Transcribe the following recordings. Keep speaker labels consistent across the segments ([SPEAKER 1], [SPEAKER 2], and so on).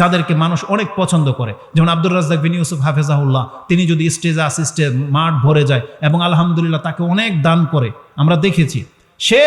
[SPEAKER 1] যাদেরকে মানুষ অনেক পছন্দ করে। যেমন আব্দুর রাজ্জাক বিন ইউসুফ হাফেজাহুল্লাহ, তিনি যদি স্টেজে আসিস্টে মাঠ ভরে যায় এবং আলহামদুলিল্লাহ তাকে অনেক দান করে, আমরা দেখেছি। সে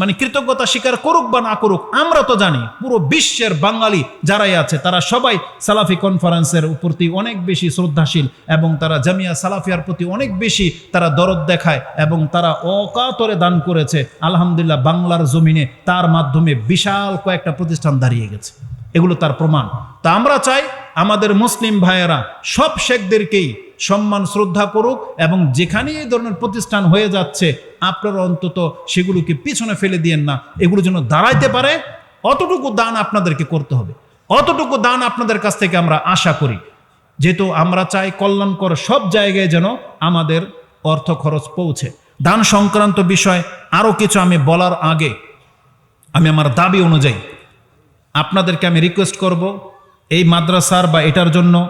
[SPEAKER 1] মানে কৃতজ্ঞতা স্বীকার করুক বা না করুক, আমরা তো জানি, পুরো বিশ্বের বাঙালি যারাই আছে, তারা সবাই সালাফি কনফারেন্সের প্রতি অনেক বেশি শ্রদ্ধাশীল এবং তারা জামিয়া সালাফিয়ার প্রতি অনেক বেশি তারা দরদ দেখায় এবং তারা অকাতরে দান করেছে। আলহামদুলিল্লাহ বাংলার জমিনে তার মাধ্যমে বিশাল কয়েকটা প্রতিষ্ঠান দাঁড়িয়ে গেছে। এগুলো তার প্রমাণ। তা আমরা চাই আমাদের মুসলিম ভাইয়েরা সব শেখদেরকেই সম্মান, শ্রদ্ধা করুক এবং যেখানে এই ধরনের প্রতিষ্ঠান হয়ে যাচ্ছে, আপনারা অন্তত সেগুলোকে পিছনে ফেলে দিয়েন না। এগুলো যেন দাঁড়াইতে পারে, অতটুকু দান আপনাদেরকে করতে হবে। অতটুকু দান আপনাদের কাছ থেকে আমরা আশা করি। যেহেতু আমরা চাই কল্যাণকর সব জায়গায় যেন আমাদের অর্থ খরচ পৌঁছে। দান সংক্রান্ত বিষয় আরও কিছু আমি বলার আগে আমি আমার দাবি অনুযায়ী আপনাদেরকে আমি রিকোয়েস্ট করব, এই মাদ্রাসার বা এটার জন্য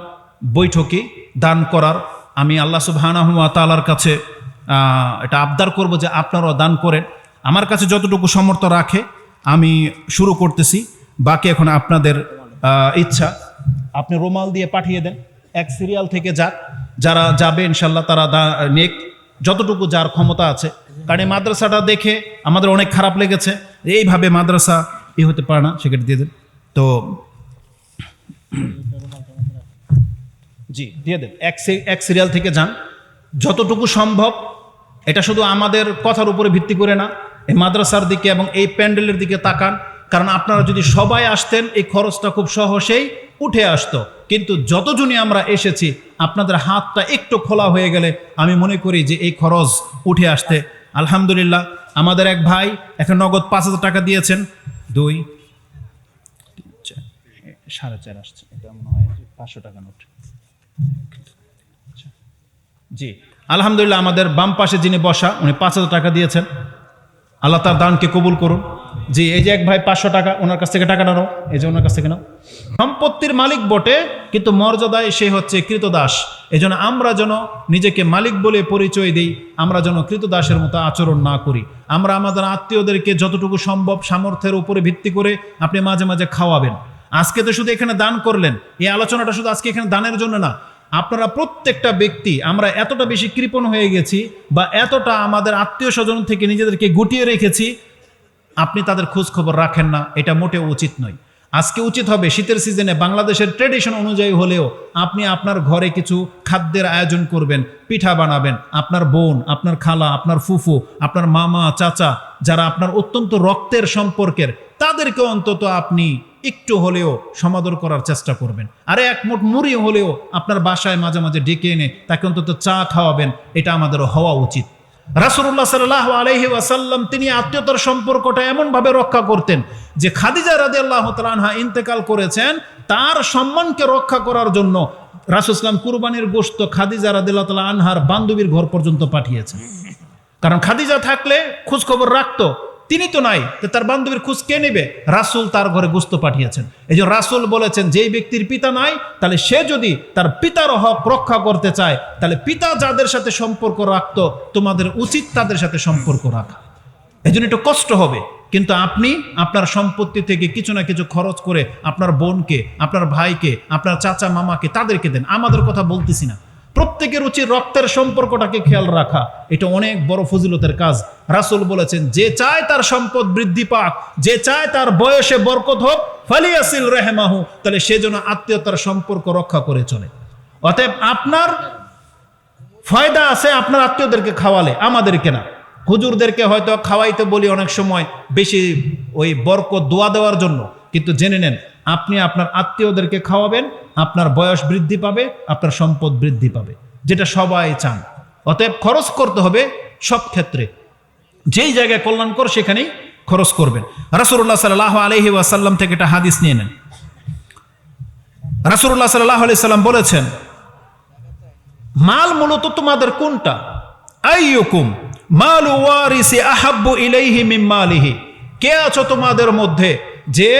[SPEAKER 1] বৈঠকে দান করার। আমি আল্লাহ সুবহানাহুয়া তালার কাছে এটা আবদার করব যে আপনারাও দান করেন। আমার কাছে যতটুকু সমর্থ রাখে, আমি শুরু করতেছি। বাকি এখন আপনাদের ইচ্ছা, আপনি রুমাল দিয়ে পাঠিয়ে দেন। এক সিরিয়াল থেকে যাক, যারা যাবে ইনশাল্লাহ তারা দা- নেক, যতটুকু যার ক্ষমতা আছে। কারণ এই মাদ্রাসাটা দেখে আমাদের অনেক খারাপ লেগেছে। এইভাবে মাদ্রাসা এ হতে পারে না সেখানে দিয়ে দেন। তো জি, দিয়ে দেন। এক এক সিরিয়াল থেকে যান। যতটুকু সম্ভব, এটা শুধু আমাদের কথার উপরে ভিত্তি করে না, এই মাদ্রাসার দিকে এবং এই প্যান্ডেলের দিকে তাকান। কারণ আপনারা যদি সবাই আসতেন, এই খরচটা খুব সহজেই উঠে আসতো। কিন্তু যতজনই আমরা এসেছি, আপনাদের হাতটা একটু খোলা হয়ে গেলে আমি মনে করি যে এই খরচ উঠে আসতে। আলহামদুলিল্লাহ, আমাদের এক ভাই এখন নগদ পাঁচ হাজার টাকা দিয়েছেন। দুই। সাড়ে চার আসছে। এটা মনে হয় পাঁচশো টাকা নোট। জি। আলহামদুলিল্লাহ আমাদের বাম পাশে যিনি বসা, উনি পাঁচ হাজার টাকা দিয়েছেন। আল্লাহ তার দানকে কবুল করুন। জি, এই যে এক ভাই পাঁচশো টাকা, ওনার কাছ থেকে টাকা নাও। এই যে ওনার কাছ থেকে নাও। সম্পত্তির মালিক বটে, কিন্তু মর্যাদায় সে হচ্ছে কৃতদাস। এই জন্য আমরা যেন নিজেকে মালিক বলে পরিচয় দিই, আমরা যেন কৃতদাসের মতো আচরণ না করি। আমরা আমাদের আত্মীয়দেরকে যতটুকু সম্ভব সামর্থ্যের উপরে ভিত্তি করে আপনি মাঝে মাঝে খাওয়াবেন। আজকে তো শুধু এখানে দান করলেন, এই আলোচনাটা শুধু আজকে এখানে দানের জন্য না। আপনারা প্রত্যেকটা ব্যক্তি, আমরা এতটা বেশি কৃপণ হয়ে গেছি বা এতটা আমাদের আত্মীয় স্বজন থেকে নিজেদেরকে গুটিয়ে রেখেছি আপনি তাদের খোঁজ খবর রাখেন না, এটা মোটেও উচিত নয়। আজকে উচিত হবে, শীতের সিজনে বাংলাদেশের ট্রেডিশন অনুযায়ী হলেও আপনি আপনার ঘরে কিছু খাদ্যের আয়োজন করবেন, পিঠা বানাবেন, আপনার বোন, আপনার খালা, আপনার ফুফু, আপনার মামা, চাচা, যারা আপনার অত্যন্ত রক্তের সম্পর্কের, তাদেরকে অন্তত আপনি একটু হলেও সমাদর করার চেষ্টা করবেন। আরে এক মুঠ মুড়ি হলেও আপনার বাসায় মাঝে মাঝে ডেকে এনে তাকে অন্তত চা খাওয়াবেন, এটা আমাদের হওয়া উচিত। রাসুল্লাহ সাল্লাহ আলহি ওয়াসাল্লাম তিনি আত্মীয়তার সম্পর্কটা এমনভাবে রক্ষা করতেন যে খাদিজা রাজি আল্লাহ তালহা ইন্তেকাল করেছেন তার সম্মানকে রক্ষা করার জন্য রাসুসলাম কুরবানির গোস্ত খাদিজা রাদিল্লাহ তালা আনহার বান্ধবীর ঘর পর্যন্ত পাঠিয়েছেন। কারণ খাদিজা থাকলে খোঁজখবর রাখতো তিনি তো নাই, তো তার বান্ধবীর খোঁজ কে নেবে? রাসুল তার ঘরে গুস্ত পাঠিয়েছেন। এই যে রাসুল বলেছেন, যেই ব্যক্তির পিতা নাই, তাহলে সে যদি তার পিতার হক রক্ষা করতে চায়, তাহলে পিতা যাদের সাথে সম্পর্ক রাখতো, তোমাদের উচিত তাদের সাথে সম্পর্ক রাখা। এই জন্য একটু কষ্ট হবে। কিন্তু আপনি আপনার সম্পত্তি থেকে কিছু না কিছু খরচ করে আপনার বোনকে, আপনার ভাইকে, আপনার চাচা মামাকে তাদেরকে দেন। আমাদের কথা বলতেছি না। প্রত্যেকের উচিত রক্তের সম্পর্কটাকে খেয়াল রাখা। এটা অনেক বড় ফজিলতের কাজ। রাসুল বলেছেন, যে চায় তার সম্পদ বৃদ্ধি পাক, যে চায় তার বয়সে বরকত হোক, ফালিয়াসিল রেহেমাহু তাহলে সে যেন আত্মীয়তার সম্পর্ক রক্ষা করে চলে। অতএব আপনার ফায়দা আছে আপনার আত্মীয়দেরকে খাওয়ালে, আমাদেরকে না। হুজুরদেরকে হয়তো খাওয়াইতে বলি অনেক সময় বেশি ওই বরকত দোয়া দেওয়ার জন্য, কিন্তু জেনে নেন আপনি আপনার আত্মীয়দেরকে খাওয়াবেন, আপনার বয়স বৃদ্ধি পাবে, আপনার সম্পদ বৃদ্ধি পাবে, যেটা সবাই চান। অতএব খরচ করতে হবে সব ক্ষেত্রে। যেই জায়গায় কল্যাণকর সেখানেই খরচ করবেন। রাসুল্লাহ সাল্লাহ আলহি ওয়াসাল্লাম থেকে একটা হাদিস নিয়ে নেন। রাসুল্লাহ সাল্লাহ আলি সাল্লাম বলেছেন, মাল মূলত তোমাদের কোনটা? আইয়ুকুম মাল ওয়ারিসি আহাব্বু ইলাইহি মিন মালিহি। কে আছো তোমাদের মধ্যে? যে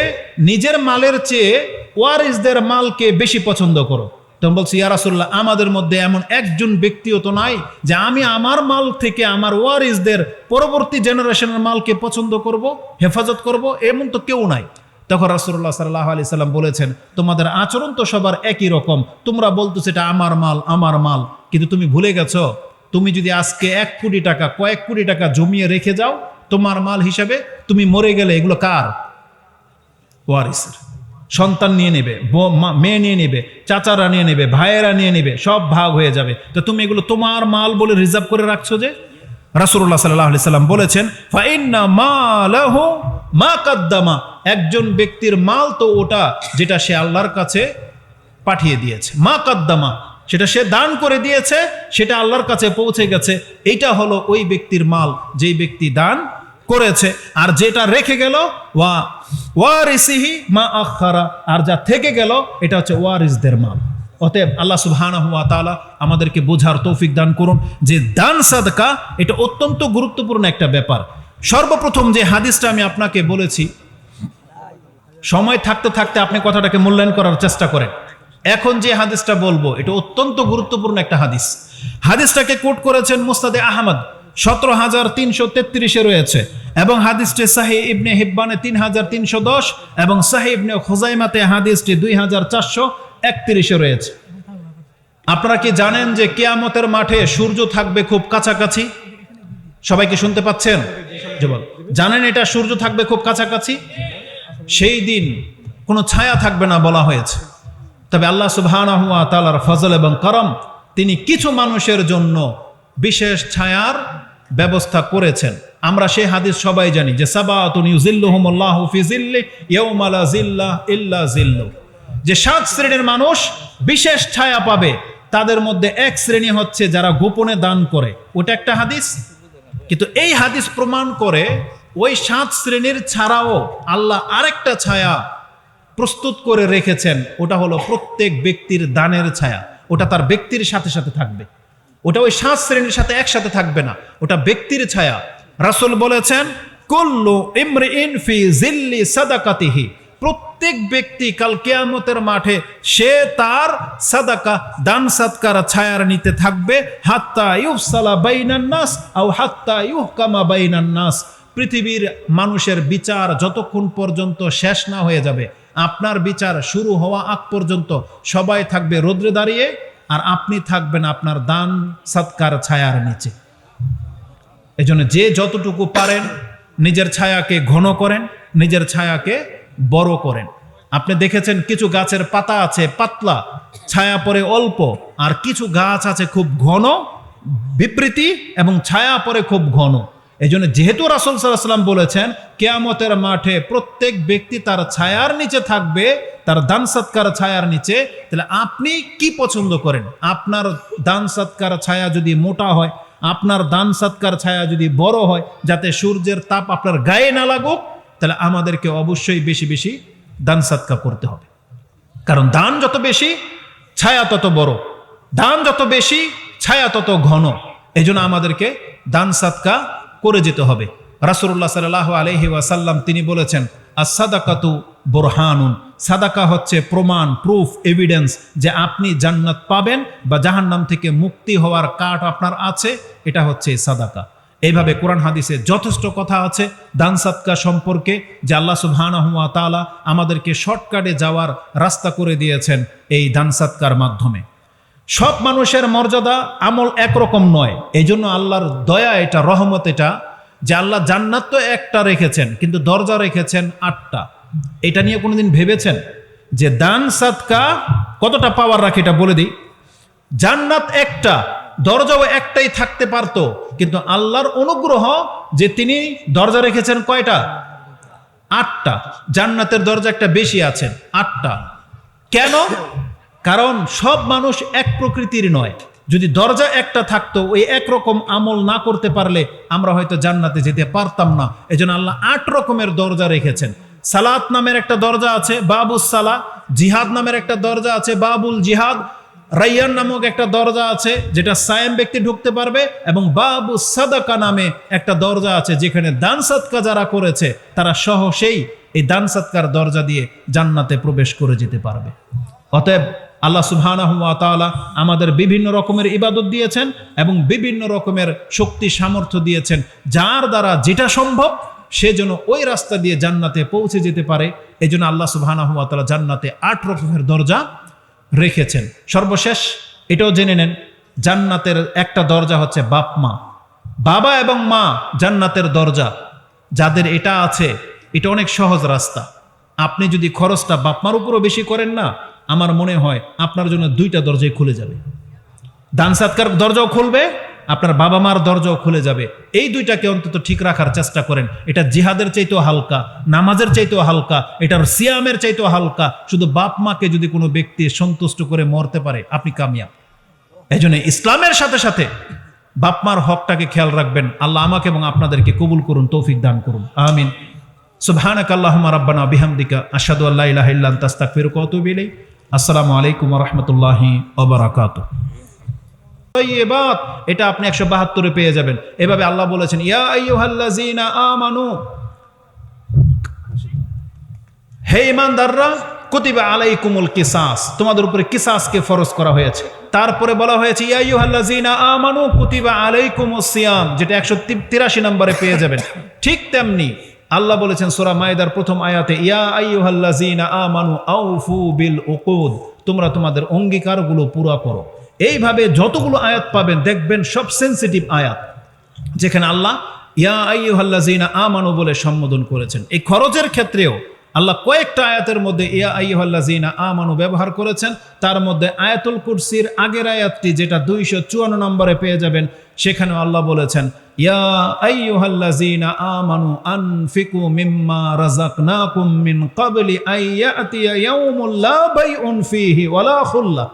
[SPEAKER 1] নিজের মালের চেয়ে ওয়ারিসদের মালকে বেশি পছন্দ করো। তখন বলছি ইয়ারাসুল্লাহ আমাদের মধ্যে এমন একজন ব্যক্তিও তো নাই যে আমি আমার মাল থেকে আমার ওয়ারিসদের পরবর্তী জেনারেশনের মালকে পছন্দ করব, হেফাজত করব এমন তো কেউ নাই। তখন রাসুল্লাহ সাল্লাহ আলি সাল্লাম বলেছেন, তোমাদের আচরণ তো সবার একই রকম। তোমরা বলতো সেটা আমার মাল আমার মাল। কিন্তু তুমি ভুলে গেছো, তুমি যদি আজকে এক কোটি টাকা, কয়েক কোটি টাকা জমিয়ে রেখে যাও তোমার মাল হিসাবে, তুমি মরে গেলে এগুলো কার? ওয়ারিসের সন্তান নিয়ে নেবে মেয়ে নিয়ে নেবে, চাচারা নিয়ে নেবে, ভাইয়েরা নিয়ে নেবে, সব ভাগ হয়ে যাবে। তো তুমি এগুলো তোমার মাল বলে রিজার্ভ করে রাখছো যে? রাসুল্লাহ সাল্লাহ সাল্লাম বলেছেন, ফাইন্না মালাহু মা কাদ্দামা। একজন ব্যক্তির মাল তো ওটা যেটা সে আল্লাহর কাছে পাঠিয়ে দিয়েছে। মা কাদ্দামা, সেটা সে দান করে দিয়েছে, সেটা আল্লাহর কাছে পৌঁছে গেছে। এইটা হলো ওই ব্যক্তির মাল, যেই ব্যক্তি দান করেছে, আর যেটা রেখে গেল, ওয়া, ওয়ারিসিহি মা আখারা, আর যা থেকে গেল, এটা হচ্ছে ওয়ারিসদের মাল। অতএব আল্লাহ সুবহানাহু ওয়া তাআলা আমাদেরকে বোঝার তৌফিক দান করুন। যে দান সাদকা, এটা অত্যন্ত গুরুত্বপূর্ণ একটা ব্যাপার। সর্বপ্রথম যে হাদিসটা আমি আপনাকে বলেছি, সময় থাকতে থাকতে আপনি কথাটাকে মূল্যায়ন করার চেষ্টা করেন। এখন যে হাদিসটা বলব, এটা অত্যন্ত গুরুত্বপূর্ণ একটা হাদিস। হাদিসটাকে কোট করেছেন মুস্তাদে আহমদ। সতেরো হাজার তিনশো তেত্রিশে রয়েছে এবং হাদিসটি সাহি ইবনে হিব্বানে তিন হাজার তিনশো দশ এবং সাহি ইবনে খোজাইমাতে হাদিসটি দুই হাজার চারশো একত্রিশে রয়েছে। আপনারা কি জানেন যে কেয়ামতের মাঠে সূর্য থাকবে খুব কাছাকাছি? সবাইকে শুনতে পাচ্ছেন? জানেন এটা সূর্য থাকবে খুব কাছাকাছি? সেই দিন কোনো ছায়া থাকবে না বলা হয়েছে। তবে আল্লাহ সুবহানাহু ওয়া তাআলার ফজল এবং করম, তিনি কিছু মানুষের জন্য বিশেষ ছায়ার ব্যবস্থা করেছেন। আমরা সেই হাদিস সবাই জানি যে যে সাত শ্রেণির মানুষ বিশেষ ছায়া পাবে, তাদের মধ্যে এক শ্রেণি হচ্ছে যারা গোপনে দান করে। ওটা একটা হাদিস? কিন্তু এই হাদিস প্রমাণ করে ওই সাত শ্রেণির ছাড়াও আল্লাহ আরেকটা ছায়া প্রস্তুত করে রেখেছেন। ওটা হলো প্রত্যেক ব্যক্তির দানের ছায়া। ওটা তার ব্যক্তির সাথে সাথে থাকবে। ওটা ওই সাত শ্রেণির সাথে একসাথে থাকবে না, ওটা ব্যক্তির ছায়া। রাসূল বলেছেন, কুল্লু ইমরিইন ইনফি জিল্লি সাদাকাতিহি। প্রত্যেক ব্যক্তি কাল কেয়ামতের মাঠে সে তার সাদাকা, দান সৎকার ছায়ার নিতে থাকবে, হাত্তা ইউফসালা বাইনান নাস আও হাত্তা ইউহকামা বাইনান নাস। পৃথিবীর মানুষের বিচার যতক্ষণ পর্যন্ত শেষ না হয়ে যাবে, আপনার বিচার শুরু হওয়া আগ পর্যন্ত সবাই থাকবে রোদ্রে দাঁড়িয়ে আর আপনি থাকবেন আপনার দান, সৎকার ছায়ার নিচে। এজন্য যে যতটুকু পারেন নিজের ছায়াকে ঘন করেন, নিজের ছায়াকে বড় করেন। আপনি দেখেছেন কিছু গাছের পাতা আছে পাতলা, ছায়া পরে অল্প, আর কিছু গাছ আছে খুব ঘন, বিবৃতি এবং ছায়া পরে খুব ঘন। এই জন্য যেহেতু রাসুল সাল্লাম বলেছেন, কেয়ামতের মাঠে প্রত্যেক ব্যক্তি তার ছায়ার নিচে থাকবে, তার দান সৎকার ছায়ার নিচে। তাহলে আপনি কি পছন্দ করেন? আপনার দান সৎকার ছায়া যদি মোটা হয়, আপনার দান সৎকার ছায়া যদি বড় হয়, যাতে সূর্যের তাপ আপনার গায়ে না লাগুক, তাহলে আমাদেরকে অবশ্যই বেশি বেশি দান সৎকার করতে হবে। কারণ দান যত বেশি, ছায়া তত বড়। দান যত বেশি, ছায়া তত ঘন। এই আমাদেরকে দান সাদকা করে যেতে হবে। রাসুল্লাহ সাল্লাহ আলহি ওয়াসাল্লাম তিনি বলেছেন আসাদাকাতু বোরহানুন। সাদাকা হচ্ছে প্রমাণ প্রুফ এভিডেন্স যে আপনি জান্নাত পাবেন বা জাহান্নাম থেকে মুক্তি হওয়ার কাঠ আপনার আছে, এটা হচ্ছে সাদাকা। এইভাবে কোরআন হাদিসে যথেষ্ট কথা আছে দান সাদকা সম্পর্কে, যে আল্লাহ সুবহানাহু ওয়া তাআলা আমাদেরকে শর্টকাটে যাওয়ার রাস্তা করে দিয়েছেন এই দান সাদকার মাধ্যমে। সব মানুষের মর্যাদা আমল একরকম নয়। এই জন্য আল্লাহর দয়া এটা, রহমত এটা যে আল্লাহ জান্নাত তো একটা রেখেছেন, কিন্তু দরজা রেখেছেন আটটা। এটা নিয়ে কোনোদিন ভেবেছেন? যে দান, সাদকা কতটা পাওয়ার রাখে এটা বলে দিই। জান্নাত একটা, দরজাও একটাই থাকতে পারতো, কিন্তু আল্লাহর অনুগ্রহ যে তিনি দরজা রেখেছেন কয়টা? আটটা। জান্নাতের দরজা একটা বেশি আছেন আটটা। কেন? কারণ সব মানুষ এক প্রকৃতির নয়। যদি দরজা একটা থাকতো, ওই একরকম আমল না করতে পারলে আমরা হয়তো জান্নাতে যেতে পারতাম না। এজন্য আল্লাহ আট রকমের দরজা রেখেছেন। সালাত নামের একটা দরজা আছে, বাবুস সালা। জিহাদ নামের একটা দরজা আছে, বাবুল জিহাদ। রাইয়ান নামক একটা দরজা আছে, যেটা সায়েম ব্যক্তি ঢুকতে পারবে। এবং বাবু সাদাকা নামে একটা দরজা আছে, যেখানে দান সৎকা যারা করেছে, তারা সহ সেই এই দান সৎকার দরজা দিয়ে জান্নাতে প্রবেশ করে যেতে পারবে। অতএব আল্লাহ সুবহানাহু ওয়া আমাদের বিভিন্ন রকমের ইবাদত দিয়েছেন এবং বিভিন্ন রকমের শক্তি, সামর্থ্য দিয়েছেন। যার দ্বারা যেটা সম্ভব, সে যেন ওই রাস্তা দিয়ে জান্নাতে পৌঁছে যেতে পারে। এই জন্য আল্লাহ সুবহানাহু ওয়া জান্নাতে আট রকমের দরজা রেখেছেন। সর্বশেষ, এটাও জেনে নেন, জান্নাতের একটা দরজা হচ্ছে বাপ, মা। বাবা এবং মা জান্নাতের দরজা। যাদের এটা আছে, এটা অনেক সহজ রাস্তা। আপনি যদি খরচটা বাপমার উপরও বেশি করেন না আমার মনে হয় আপনার জন্য দুইটা দরজাই খুলে যাবে। দান সাতকার দরজাও খুলবে, আপনার বাবা মার দরজাও খুলে যাবে। এই দুইটাকে অন্তত ঠিক রাখার চেষ্টা করেন। এটা জিহাদের চাইতেও হালকা, নামাজের চাইতেও হালকা, এটার সিয়ামের চাইতেও হালকা। শুধু বাপ মাকে যদি কোনো ব্যক্তি সন্তুষ্ট করে মরতে পারে, আপনি কামিয়াব। এই জন্য ইসলামের সাথে সাথে বাপ মার হকটাকে খেয়াল রাখবেন। আল্লাহ আমাকে এবং আপনাদেরকে কবুল করুন, তৌফিক দান করুন। আমিন। সুবহানাক আল্লাহুম্মা রাব্বানা বিহামদিকা, আশহাদু আল্লা ইলাহা ইল্লা আনতা, আস্তাগফিরুকা ওয়া আতুবু ইলাইক। আসসালামু আলাইকুম রাহমাতুল্লাহি তৈবাত এটা আপনি একশো বাহাত্তরে পেয়ে যাবেন। এভাবে আল্লাহ বলেছেন আমানু। হে ইমানদাররা, কুতিবা আলাইকুমুল কিসাস, তোমাদের উপরে কিসাসকে ফরজ করা হয়েছে। তারপরে বলা হয়েছে, ইয়া আইয়ুহাল্লাযীনা আমানু, কুতিবা আলাইকুমুস সিয়াম, যেটা একশো তিরাশি নম্বরে পেয়ে যাবেন। ঠিক তেমনি আল্লাহ বলেছেন সোরা মায়েদার প্রথম আয়াতে, ইয়া আইয়ুহাল্লাযীনা আমানু আউফু বিল উকুদ তোমরা তোমাদের অঙ্গীকারগুলো পুরা করো। এইভাবে যতগুলো আয়াত পাবেন, দেখবেন সব সেন্সিটিভ আয়াত, যেখানে আল্লাহ, ইয়া আইয়ুহাল্লাযীনা আমানু বলে সম্বোধন করেছেন। এই খরচের ক্ষেত্রেও আল্লাহ কয়েকটা আয়াতের মধ্যে, ইয়া আইয়ুহাল্লাযীনা আমানু ব্যবহার করেছেন। তার মধ্যে আয়াতুল কুরসির আগের আয়াতটি যেটা দুইশো চুয়ান্ন নম্বরে পেয়ে যাবেন, সেখানেও আল্লাহ বলেছেন, ইয়া আইয়ুহাল্লাযীনা আমানু আনফিকু মিম্মা রাযাকনাকুম মিন ক্বাবলি আইয়াতিয়া ইয়াউমুল লা বাইউন ফীহি ওয়ালা খুল্লাহ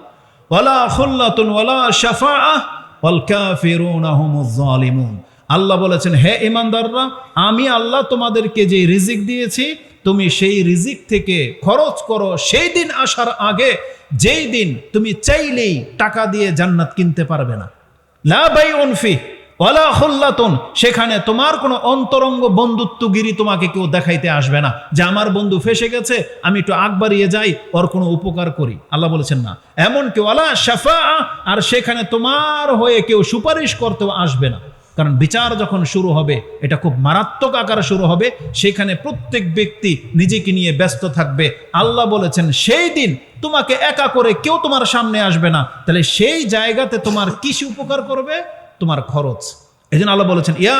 [SPEAKER 1] ওয়ালা খুল্লাতুন ওয়ালা শাফাআহ ওয়াল কাফিরুনা হুমুজ জালিমুন আল্লাহ বলেছেন, হে ইমানদাররা আমি আল্লাহ তোমাদেরকে যে রিজিক দিয়েছি তুমি সেই রিজিক থেকে খরচ করো, সেই দিন আসার আগে যেই দিন তুমি চাইলেই টাকা দিয়ে জান্নাত কিনতে পারবে না। সেখানে তোমার কোনো অন্তরঙ্গ বন্ধুত্বগিরি তোমাকে কেউ দেখাইতে আসবে না। যে আমার বন্ধু ফেসে গেছে, আমি একটু আগ বাড়িয়ে যাই, ওর কোনো উপকার করি। আল্লাহ বলেছেন না। এমন কেউ আলা শাফা আর সেখানে তোমার হয়ে কেউ সুপারিশ করতেও আসবে না। কারণ বিচার যখন শুরু হবে, এটা খুব মারাত্মক আকারে শুরু হবে, সেখানে প্রত্যেক ব্যক্তি নিজেকে নিয়ে ব্যস্ত থাকবে। আল্লাহ বলেছেন, সেই দিন তোমাকে একা করে কেউ তোমার সামনে আসবে না। তাহলে সেই জায়গাতে তোমার কিসে উপকার করবে? তোমার খরচ। এই জন্য আল্লাহ বলেছেন, ইয়া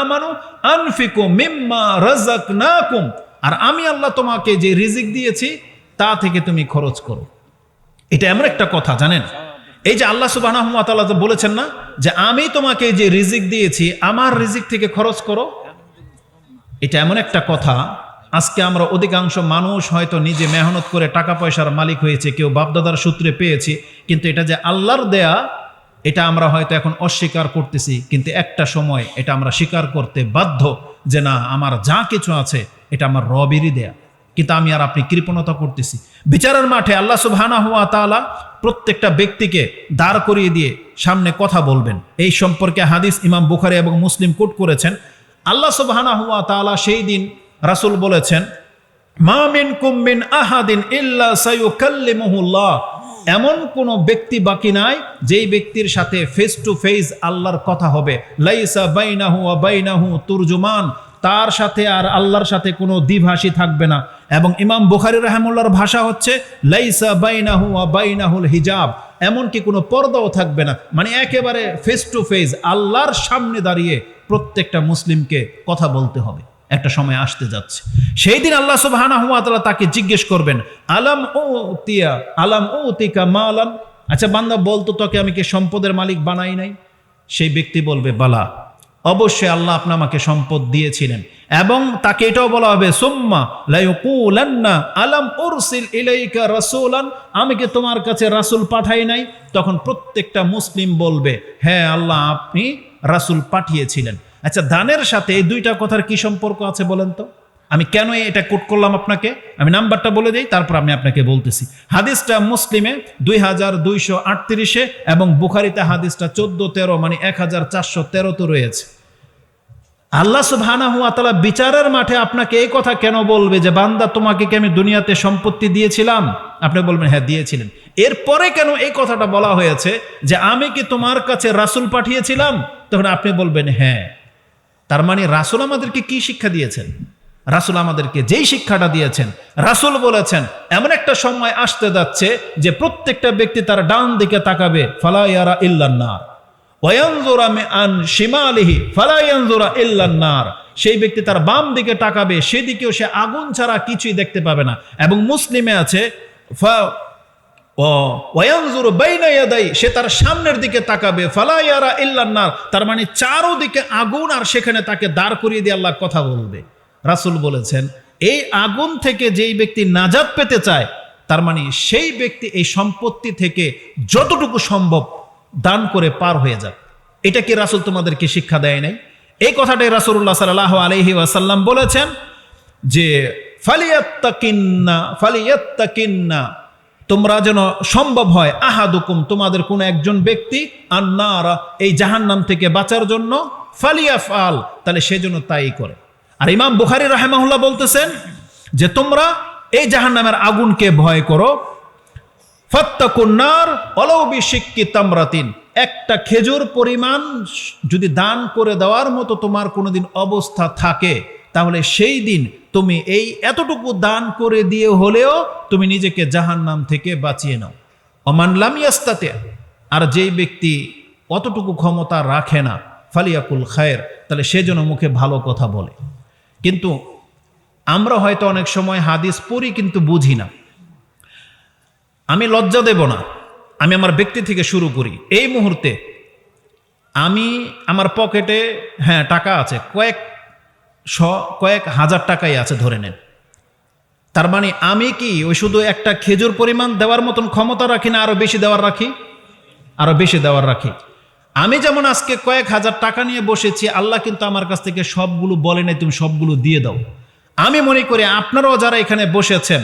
[SPEAKER 1] আমানু আনফিকু মিম্মা রাযাকনাকুম। আর আমি আল্লাহ তোমাকে যে রিজিক দিয়েছি, তা থেকে তুমি খরচ করো। এটা এমন একটা কথা, জানেন? এই যে আল্লাহ ওয়া তাআলা বলেছেন না যে আমি তোমাকে যে রিজিক দিয়েছি, আমার রিজিক থেকে খরচ করো। এটা এমন একটা কথা, আজকে আমরা অধিকাংশ মানুষ হয়তো নিজে মেহনত করে টাকা পয়সার মালিক হয়েছে, কেউ বাপদাদার সূত্রে পেয়েছি, কিন্তু এটা যে আল্লাহর দেয়া, এটা আমরা হয়তো এখন অস্বীকার করতেছি, কিন্তু একটা সময় এটা আমরা স্বীকার করতে বাধ্য যে না, আমার যা কিছু আছে, এটা আমার রবেরই দেয়া। কিন্তু আমি আর আপনি কৃপণতা করতেছি। বিচারের মাঠে আল্লাহ সুবহানা হুয়া তাআলা প্রত্যেকটা ব্যক্তিকে দাঁড় করিয়ে দিয়ে সামনে কথা বলবেন। এই সম্পর্কে হাদিস ইমাম বুখারি এবং মুসলিম কোট করেছেন। আল্লাহ সুবহানা হুয়া তাআলা সেই দিন রাসূল বলেছেন, মা মিন কুম্মিন আহাদিন ইল্লা সায়ুকাল্লিমুহুল্লাহ এমন কোন ব্যক্তি বাকি নাই, যেই ব্যক্তির সাথে ফেস টু ফেস আল্লাহর কথা হবে। লাইসা বাইনাহু বাইনাহু তুরজুমান। তার সাথে আর আল্লাহর সাথে কোনো দ্বিভাষী থাকবে না। এবং ইমাম বুখারি রাহমুল্লাহর ভাষা হচ্ছে, লাইসা বাইনাহু বাইনাহুল হিজাব। এমনকি কোনো পর্দাও থাকবে না। মানে একেবারে ফেস টু ফেস আল্লাহর সামনে দাঁড়িয়ে প্রত্যেকটা মুসলিমকে কথা বলতে হবে। একটা সময় আসতে যাচ্ছে। সেই দিন আল্লাহ সুবহানাহু ওয়া তাআলা তাকে জিজ্ঞেস করবেন, আলাম ও তিয়া আলাম ও তিকা মালান? আচ্ছা বান্দা, বলতো তোকে আমি কি সম্পদের মালিক বানাই নাই? সেই ব্যক্তি বলবে, বালা। অবশ্যই আল্লাহ আপনি আমাকে সম্পদ দিয়েছিলেন। এবং তাকে এটাও বলা হবে, সুম্মা লাইকুলান্না আলাম উরসিল ইলাইকা রাসূলান। আমি কি তোমার কাছে রাসূল পাঠাই নাই? তখন প্রত্যেকটা মুসলিম বলবে হ্যাঁ আল্লাহ, আপনি রাসূল পাঠিয়েছিলেন। আচ্ছা দানের সাথে এই দুইটা কথার কি সম্পর্ক আছে বলেন তো? আমি কেন এটা কোট করলাম আপনাকে? আমি নাম্বারটা বলে দিই, তারপর আমি আপনাকে বলতেছি। হাদিসটা মুসলিমে দুই হাজার দুইশো আটত্রিশে এবং বুখারিতে হাদিসটা চোদ্দ তেরো মানে এক হাজার চারশো তেরোতে রয়েছে। আল্লাহ সুবহানা হুয়া তালা বিচারের মাঠে আপনাকে এই কথা কেন বলবে যে, বান্দা, তোমাকে কি আমি দুনিয়াতে সম্পত্তি দিয়েছিলাম? আপনি বলবেন হ্যাঁ দিয়েছিলেন। এরপরে কেন এই কথাটা বলা হয়েছে যে, আমি কি তোমার কাছে রাসুল পাঠিয়েছিলাম? তখন আপনি বলবেন হ্যাঁ। তার মানে রাসুল আমাদেরকে কি শিক্ষা দিয়েছেন? রাসুল আমাদেরকে যেই শিক্ষাটা দিয়েছেন, রাসুল বলেছেন, এমন একটা সময় আসতে যাচ্ছে যে, প্রত্যেকটা ব্যক্তি তার ডান দিকে তাকাবে ফালাইয়ারা ইল্লান্নার সেই ব্যক্তি তার বাম দিকে তাকাবে, সেদিকেও সে আগুন ছাড়া কিছুই দেখতে পাবে না। এবং মুসলিমে আছে সে তার সামনের দিকে তাকাবে, ফালা ইয়ারা ইল্লান্নার তার মানে চারোদিকে আগুন আর সেখানে তাকে দাঁড় করিয়ে দিয়ে আল্লাহ কথা বলবে। রাসূল বলেছেন, এই আগুন থেকে যেই ব্যক্তি নাজাত পেতে চায়, তার মানে সেই ব্যক্তি এই সম্পত্তি থেকে যতটুকু সম্ভব দান করে পার হয়ে যাক। এটা কি রাসূল তোমাদেরকে শিক্ষা দেয় নাই? এই কথাটাই রাসূলুল্লাহ সাল্লাল্লাহু আলাইহি ওয়াসাল্লাম বলেছেন যে, ফালিয়াত্তাকিন্না ফালিয়াত্তাকিন্না, তোমরা যেন সম্ভব হয় আহাদুকুম, তোমাদের কোনো একজন ব্যক্তি আন্নারা, এই জাহান্নাম থেকে বাঁচার জন্য ফালিয়াফাল তাহলে সেজন্য তাই করে। আর ইমাম বুখারি রাহেমাহুল্লাহ বলতেছেন যে, তোমরা এই জাহান্নামের আগুনকে ভয় করো ফত্তাকুন্নার অলৌবি শিক্কি তামরাতিন। একটা খেজুর পরিমাণ যদি দান করে দেওয়ার মতো তোমার কোনোদিন অবস্থা থাকে, তাহলে সেই দিন তুমি এই এতটুকু দান করে দিয়ে হলেও তুমি নিজেকে জাহান্নাম থেকে বাঁচিয়ে নাও। অমানলাম ইয়াস্তাতে। আর যেই ব্যক্তি অতটুকু ক্ষমতা রাখে না, ফালিয়াকুল খায়ের, তাহলে সে যেন মুখে ভালো কথা বলে। কিন্তু আমরা হয়তো অনেক সময় হাদিস পড়ি কিন্তু বুঝি না। আমি লজ্জা দেব না। আমি আমার ব্যক্তি থেকে শুরু করি। এই মুহূর্তে আমি আমার পকেটে হ্যাঁ টাকা আছে। কয়েক শ, কয়েক হাজার টাকাই আছে ধরে নেন। তার মানে আমি কি ওই শুধু একটা খেজুর পরিমাণ দেওয়ার মতন ক্ষমতা রাখি না আরও বেশি দেওয়ার রাখি? আরও বেশি দেওয়ার রাখি। আমি যেমন আজকে কয়েক হাজার টাকা নিয়ে বসেছি, আল্লাহ কিন্তু আমার কাছ থেকে সবগুলো বলে নাই তুমি সবগুলো দিয়ে দাও। আমি মনে করি আপনারাও যারা এখানে বসেছেন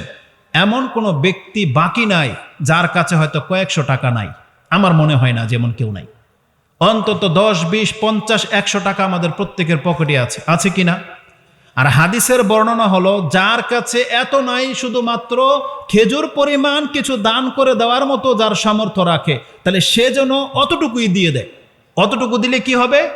[SPEAKER 1] এমন কোনো ব্যক্তি বাকি নাই যার কাছে হয়তো কয়েকশো টাকা নাই। আমার মনে হয় না যেমন কেউ নাই। অন্তত দশ, বিশ, পঞ্চাশ, একশো টাকা আমাদের প্রত্যেকের পকেটে আছে। আছে কি না? আর হাদিসের বর্ণনা হলো, যার কাছে এত নাই শুধুমাত্র খেজুর পরিমাণ কিছু দান করে দেওয়ার মতো যার সামর্থ্য রাখে, তাহলে সে যেন অতটুকুই দিয়ে দেয়। অতটুকু দিলে কি হবে?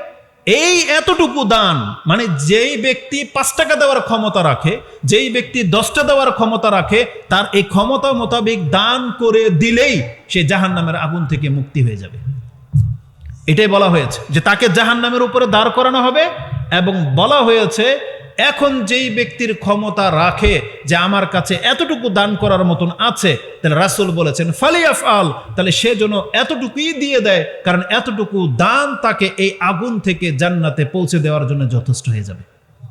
[SPEAKER 1] এই এতটুকু দান মানে যেই ব্যক্তি পাঁচ টাকা দেওয়ার ক্ষমতা রাখে, যেই ব্যক্তি দশটা দেওয়ার ক্ষমতা রাখে, তার এই ক্ষমতা মোতাবেক দান করে দিলেই সে জাহান নামের আগুন থেকে মুক্তি হয়ে যাবে। এটাই বলা হয়েছে যে তাকে জাহান নামের উপরে দাঁড় করানো হবে এবং বলা হয়েছে এখন যেই ব্যক্তির ক্ষমতা রাখে যে আমার কাছে এতটুকু দান করার মতন আছে, তাহলে রাসুল বলেছেন ফালিয়াফ আল তাহলে সে যেন এতটুকুই দিয়ে দেয়, কারণ এতটুকু দান তাকে এই আগুন থেকে জান্নাতে পৌঁছে দেওয়ার জন্য যথেষ্ট হয়ে যাবে।